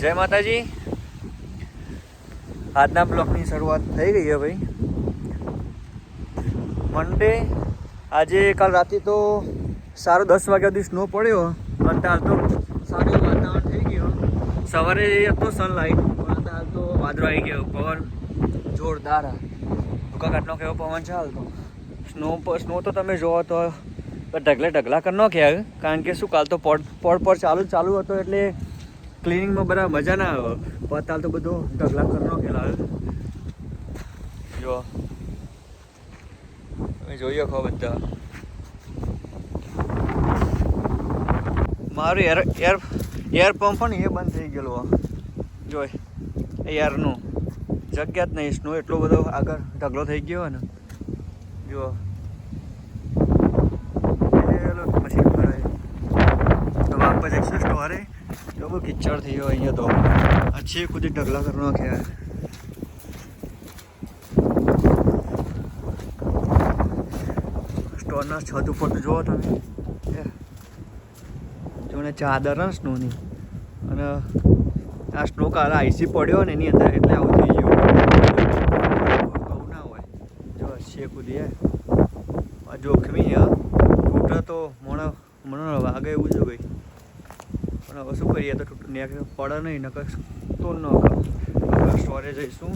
જય માતાજી. આજના બ્લોકની શરૂઆત થઈ ગઈ છે ભાઈ. મંડે આજે કાલ રાતે તો સારો દસ વાગ્યા સુધી સ્નો પડ્યો. અત્યારે તો સારું વાતાવરણ થઈ ગયું. સવારે હતો સનલાઇટ પણ અત્યારે તો વાદળો આવી ગયો. પવન જોરદાર ભૂકા કાટનો કેવો પવન છે હાલ તો. સ્નો સ્નો તો તમે જોવો તો ઢગલે ઢગલા કરી નાખ્યા કારણ કે શું, કાલ તો પડ પડ પર ચાલુ ચાલુ હતો એટલે ક્લિનિંગમાં બરાબર મજા ના આવે. પતાલ તાલ તો બધો ઢગલા કરનો નાખેલા હવે જો. તમે જોઈએ શકો બધા. મારું એર એર એર પંપ ને એ બંધ થઈ ગયેલું જોઈ. એરનું જગ્યા જ નહીં સ્નો એટલો બધો આગળ ઢગલો થઈ ગયો ને. જુઓ પછી ભરાય. તો વાપસ એકસો સ્ટોરે તો બહુ કિચડ થઈ ગયો અહીંયા તો. આ છે કુદી ઢગલા કરી નાખ્યા સ્ટોરના છત ઉપર તો જુઓ તમે. જોને જો ચાદર સ્નોની. અને આ સ્નો કાલે આઈસી પડ્યો ને એની અંદર એટલે આવું થઈ ગયું. ના હોય. જો છે ખુદી જોખમી તૂટે તો મોણા મને વાગે એવું છે ભાઈ શું કરીએ? તો પડે નહીં, નકર તો ન સ્ટોરેજ જઈશું.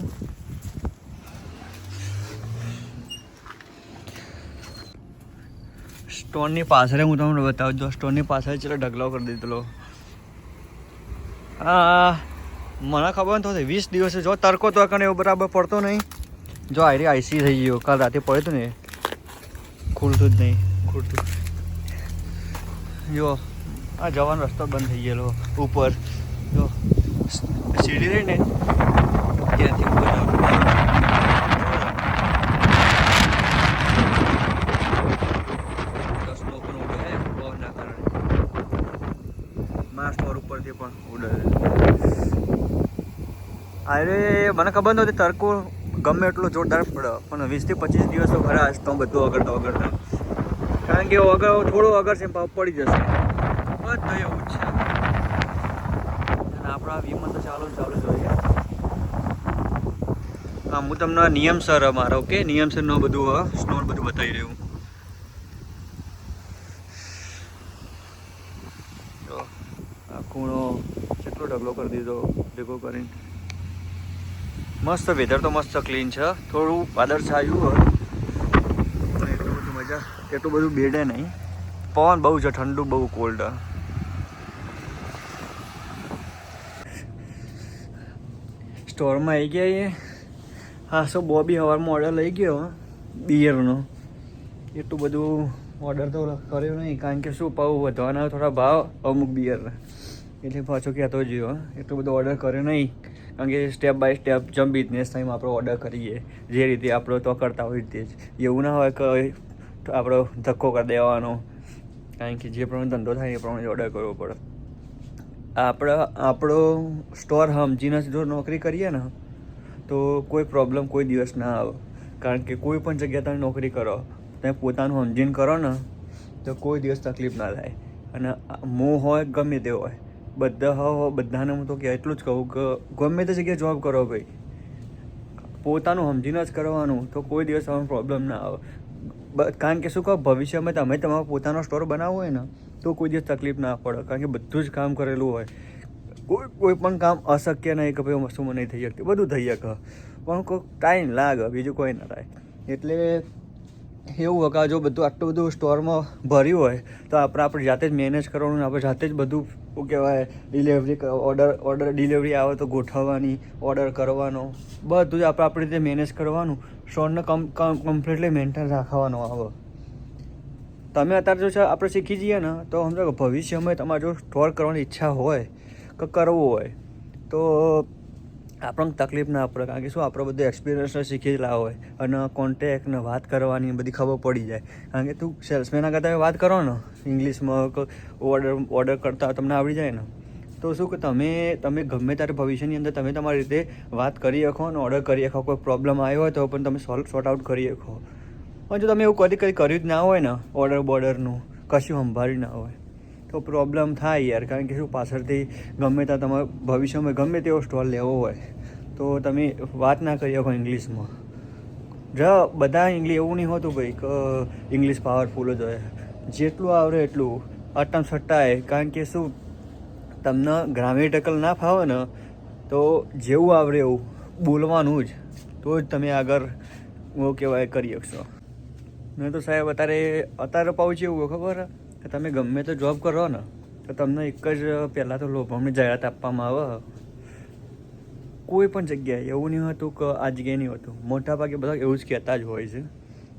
સ્ટોનની પાછળ, હું તમને બતાવું જો સ્ટોનની પાછળ ચલો ઢગલો કરી દીધેલો હા મને ખબર નથી વીસ દિવસે જો તડકો તો કણે એવો બરાબર પડતો નહીં. જો આયરી આઈસી થઈ ગયો, કાલ રાતે પડ્યું હતું ને, ખુલતું જ નહીં, ખુલતું. જો આ જવાનો રસ્તો બંધ થઈ ગયેલો ઉપર. જો, સીડી રહી ને, ત્યાંથી ઉપર ઉપરથી પણ ઉડે અરે, મને ખબર નહોતી તડકો ગમે એટલો જોરદાર પડે. પણ વીસથી પચીસ દિવસો ખરા તો બધું વગરતા વગરતા કારણ કે વગર થોડું અગર છે પડી જશે. બધું એવું છે. અને આપણા વીમો તો ચાલુ ચાલુ જોઈએ. હા, હું તમને નિયમ સર મારો ઓકે? નિયમ સર નો બધું સ્નોર બધું બતાવી રહ્યું જો, આ ખૂણો કેટલો ઢગલો કરી દીધો, ભેગો કરીને. મસ્ત વેધર તો મસ્ત ક્લીન છે. થોડું વાદળ છાયું હોય એટલું બધું મજા, એટલું બધું બેડે નહીં. પવન બહુ છે, ઠંડુ, બહુ કોલ્ડ સ્ટોરમાં આવી ગયા એ. હા, સો બોબી હવારમાં ઓર્ડર લઈ ગયો બિયરનો એટલું બધું ઓર્ડર તો કર્યો નહીં, કારણ કે શું, પાઉં વધવાના થોડા ભાવ, અમુક બિયરના એટલે પાછો કહેતો જયો એટલું બધું ઓર્ડર કર્યો નહીં, કારણ કે સ્ટેપ બાય સ્ટેપ જમ બિઝનેસ ટાઈમ આપણે ઓર્ડર કરીએ, જે રીતે આપણો તો કરતા હોય તે જ. એવું ના હોય કે આપણો ધક્કો કરી દેવાનો, કારણ કે જે પ્રમાણે ધંધો થાય એ પ્રમાણે ઓર્ડર કરવો પડે. આપણે, આપણો સ્ટોર સમજીને જો નોકરી કરીએ ને, તો કોઈ પ્રોબ્લેમ કોઈ દિવસ ના આવે. કારણ કે કોઈ પણ જગ્યાએ તમે નોકરી કરો, તમે પોતાનું સમજીને કરો ને, તો કોઈ દિવસ તકલીફ ના થાય. અને મોં હોય, ગમે તે હોય, બધા હો બધાને હું તો કે એટલું જ કહું કે ગમે તે જગ્યાએ જોબ કરો ભાઈ. પોતાનું સમજીને જ કરવાનું, તો કોઈ દિવસ તમને પ્રોબ્લેમ ના આવે. કારણ કે શું કહો, ભવિષ્યમાં તમે તમારો પોતાનો સ્ટોર બનાવવો હોય ને, તો કોઈ દિવસ તકલીફ ના પડે, કારણ કે બધું જ કામ કરેલું હોય. કોઈ કોઈ પણ કામ અશક્ય નહીં કે ભાઈ વસ્તુ મને નહીં થઈ શકતી, બધું થઈ શકે. પણ કોઈ ટાઈમ લાગે, બીજું કોઈ ના થાય. એટલે એવું હોય કે જો બધું આટલું બધું સ્ટોરમાં ભર્યું હોય, તો આપણે આપણે જાતે જ મેનેજ કરવાનું આપણે જાતે જ બધું શું કહેવાય ડિલિવરી ઓર્ડર ઓર્ડર ડિલિવરી આવે તો ગોઠવવાની ઓર્ડર કરવાનો. બધું જ આપણે આપણી રીતે મેનેજ કરવાનું. સ્ટોરને કમ કમ્પ્લીટલી મેન્ટેન રાખવાનો આવે તમે અત્યારે જો આપણે શીખી જઈએ ને, તો સમજો કે ભવિષ્યમાં તમારે જો સ્ટોર કરવાની ઈચ્છા હોય, કે કરવું હોય, તો આપણને તકલીફ ના પડે, કારણ કે શું આપણે બધું એક્સપિરિયન્સ શીખેલા હોય અને કોન્ટેક્ટને વાત કરવાની બધી ખબર પડી જાય. કારણ કે તું સેલ્સમેન આગળ તમે વાત કરો ને ઇંગ્લિશમાં ઓર્ડર ઓર્ડર કરતા તમને આવડી જાય ને. તો શું કે તમે તમે ગમે ત્યારે ભવિષ્યની અંદર તમે તમારી રીતે વાત કરી શકો અને ઓર્ડર કરી શકો, કોઈ પ્રોબ્લેમ આવ્યો હોય તો પણ તમે સોલ્વ સોર્ટ આઉટ કરી શકો. પણ જો તમે એવું કદી કદી કર્યું જ ના હોય ને ઓર્ડર બોર્ડરનું કશું સંભાળ્યું ના હોય. તો પ્રોબ્લેમ થાય યાર, કારણ કે શું પાછળથી ગમે ત્યાં તમારે ભવિષ્યમાં ગમે તેવો સ્ટોલ લેવો હોય, તો તમે વાત ના કરી શકો ઇંગ્લિશમાં જ, બધા ઇંગ્લિશ એવું નહીં હોતું ભાઈ કે ઇંગ્લિશ પાવરફુલ જ હોય. જેટલું આવડે એટલું અટમ સટ્ટાય. કારણ કે શું, તમને ગ્રામેટિકલ ના ફાવે ને, તો જેવું આવડે એવું, બોલવાનું જ. તો જ તમે આગળ, હું કહેવાય, કરી શકશો. નહીં તો સાહેબ, અત્યારે અત્યારે પાછું છે એવું ખબર? કે તમે ગમે તો જોબ કરો ને, તો તમને એક જ પહેલાં તો લોભામણી જાહેરાત આપવામાં આવે. કોઈ પણ જગ્યાએ એવું નહીં હતું કે આ જગ્યાએ નહીં હોતું. મોટા ભાગે બધા એવું જ કહેતા જ હોય છે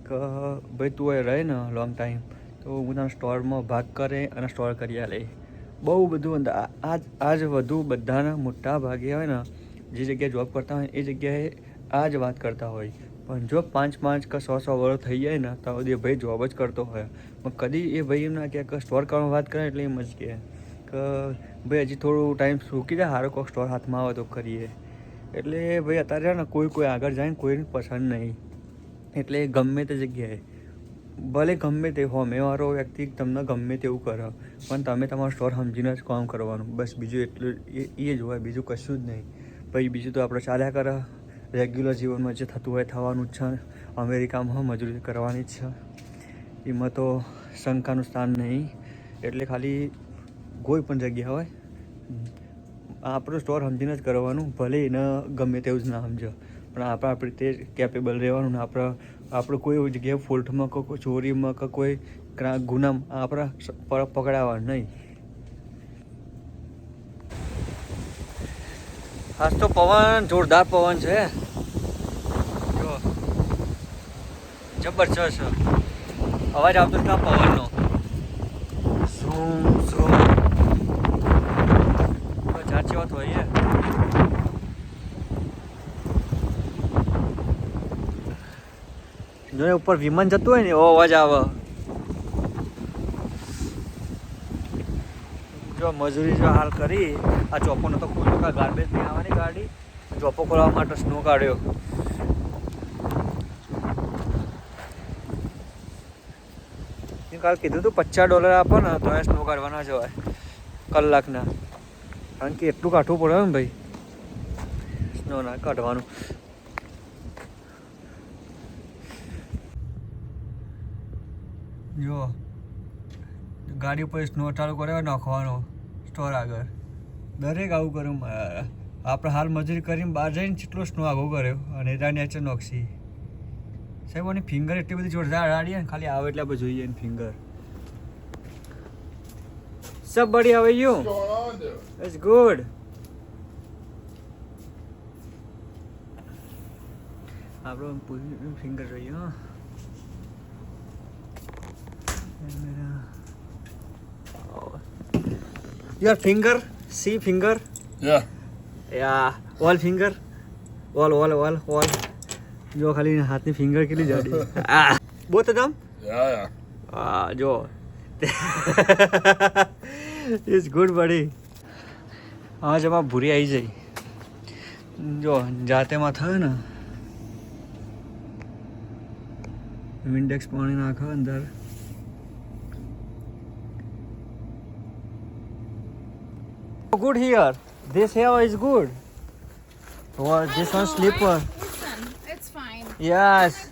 કે, ભાઈ તું એ રહે ને લોંગ ટાઈમ તો હું તને સ્ટોરમાં ભાગ કરે અને સ્ટોર કરી લે. બહુ બધું આજ આ જ આ જ વધુ બધાના મોટા ભાગે હોય ને, જે જગ્યાએ જોબ કરતા હોય એ જગ્યાએ આ જ વાત કરતા હોય. પણ જો પાંચ પાંચ કે સો સો વર્ષ થઈ જાય ને, તો એ ભાઈ જોબ જ કરતો હોય. પણ કદી એ ભાઈ એમના કે સ્ટોર કરવાની વાત કરે એટલે એમ જ કહે કે ભાઈ હજી થોડું ટાઈમ સૂકી જાય સારો કોઈક સ્ટોર હાથમાં આવે તો કરીએ. એટલે ભાઈ અત્યારે ને, કોઈ કોઈ આગળ જાય ને કોઈને પસંદ નહીં. એટલે ગમે તે જગ્યાએ. ભલે ગમે તે હોમેવાળો વ્યક્તિ તમને ગમે તેવું કરો, પણ તમે તમારો સ્ટોર સમજીને જ કામ કરવાનું. બસ બીજું એટલું એ જ હોય, બીજું કશું જ નહીં. પછી બીજું તો આપણે ચાલ્યા કરે. રેગ્યુલર જીવનમાં જે થતું હોય થવાનું જ છે. અમેરિકામાં મજૂરી કરવાની જ છે. એમાં તો શંકાનું સ્થાન નહીં. એટલે ખાલી કોઈ પણ જગ્યા હોય, આપણો સ્ટોર સમજીને જ કરવાનું, ભલે એને ગમે તેવું જ ના સમજો. પણ આપણે આપણી રીતે કેપેબલ રહેવાનું ને આપણે આપણે કોઈ જગ્યાએ ફોલ્ટમાં કે કોઈ ચોરીમાં કે કોઈ ગુનામાં આપણા પકડાવા નહીં. આજ તો પવન, જોરદાર પવન છે જો જબરજસ્ત. અવાજ આવતો આ પવનનો. શું ઝૂમ ઝાડ વાત હોય જો એ ઉપર વિમાન જતું હોય ને એવો અવાજ આવે. જો મજૂરી જો હાલ કરી આ ચોપોનો તો ખૂબ ગાર્બેજ નહીં આવવાની ગાડી. ચોપો ખોલવા માટે સ્નો કાઢ્યો. કાલ કીધું તું પચાસ ડોલર આપો ને તો સ્નો કાઢવાના જવાય કલાકના. કારણ કે એટલું કાઢવું પડે ને ભાઈ. સ્નો ના કાઢવાનું. જો, ગાડી ઉપર સ્નો ચાલુ કર્યો નાખવાનો સ્ટોર આગળ. દરેક આવું કર્યું. આપણે હાલ મજૂરી કરીને બહાર જઈને જેટલો સ્નો આગો કર્યો. અને ત્યાં નેચર નોખશી સાહેબ આની ફિંગર એટલી બધી જોરદાર આડી ને ખાલી આવે એટલે આપણે જોઈએ એની ફિંગર સબ બડી આવે you What's going on, dude? It's good આપણો ફિંગર જોઈએ હા. Your finger see finger Yeah. Yeah all finger all all all all જો ખાલી હાથની ફિંગર કેટલી જાડી. દમ Yeah, yeah. આ જો. ઇઝ ગુડ બડી હા જમા ભૂરી આવી જઈ. જો જાતેમાં થયો ને વિન્ડેક્સ પાણી નાખો અંદર. Good here this have is good slipper Listen, it's fine. Yes.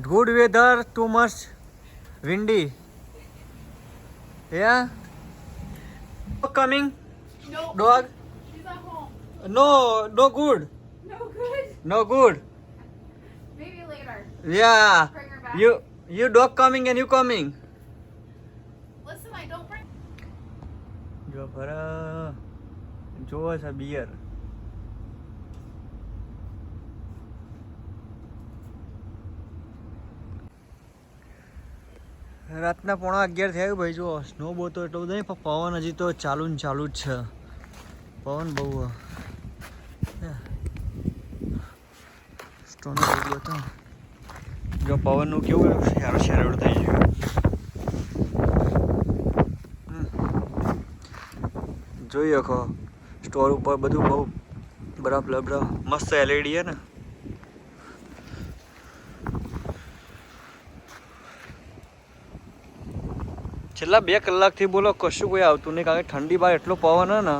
Good weather, too much windy. Yeah. Coming, No, dog. she's at home. No, no good. No good. No good. Maybe later. Yeah. Bring her back. You, you dog coming and you coming. Listen, I don't bring. જો ફરા જોવો છે beer રાતના પોણા અગિયાર થયા ભાઈ જો snow બહુ તો એટલો બધો નહીં, પણ પવન હજી તો ચાલુ ને ચાલુ જ છે. પવન બહુ સ્ટોન થઈ ગયો હતો. જો પવનનું કેવું સારું શેરોડ થઈ ગયું. જોઈ શકો સ્ટોર ઉપર બધું બહુ બરાબર લબરફ મસ્ત એલઈડી છે ને. છેલ્લા બે કલાકથી બોલો, કશું કોઈ આવતું નહીં, કારણ કે ઠંડી બહાર એટલો પવન ને,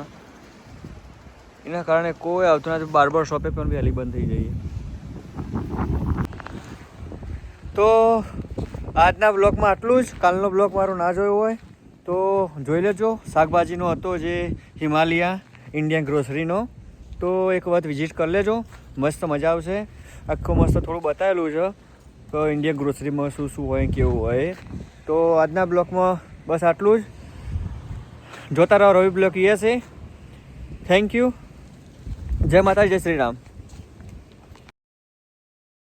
એના કારણે કોઈ આવતું નથી. બાર્બર શોપે પણ વહેલી બંધ થઈ જઈએ. તો આજના બ્લોગમાં આટલું જ. કાલનો બ્લોગ મારો ના જોયો હોય તો જોઈ લેજો. શાકભાજીનો હતો જે હિમાલયા ઇન્ડિયન ગ્રોસરીનો. તો એક વખત વિઝિટ કરી લેજો. મસ્ત મજા આવશે. આખું મસ્ત થોડું બતાવેલું છે. તો ઇન્ડિયન ગ્રોસરીમાં શું શું હોય કેવું હોય. તો આજના બ્લોગમાં બસ આટલું જ. જોતા રહો રવિ બ્લોગ એ. થેન્ક યુ જય માતા જય શ્રી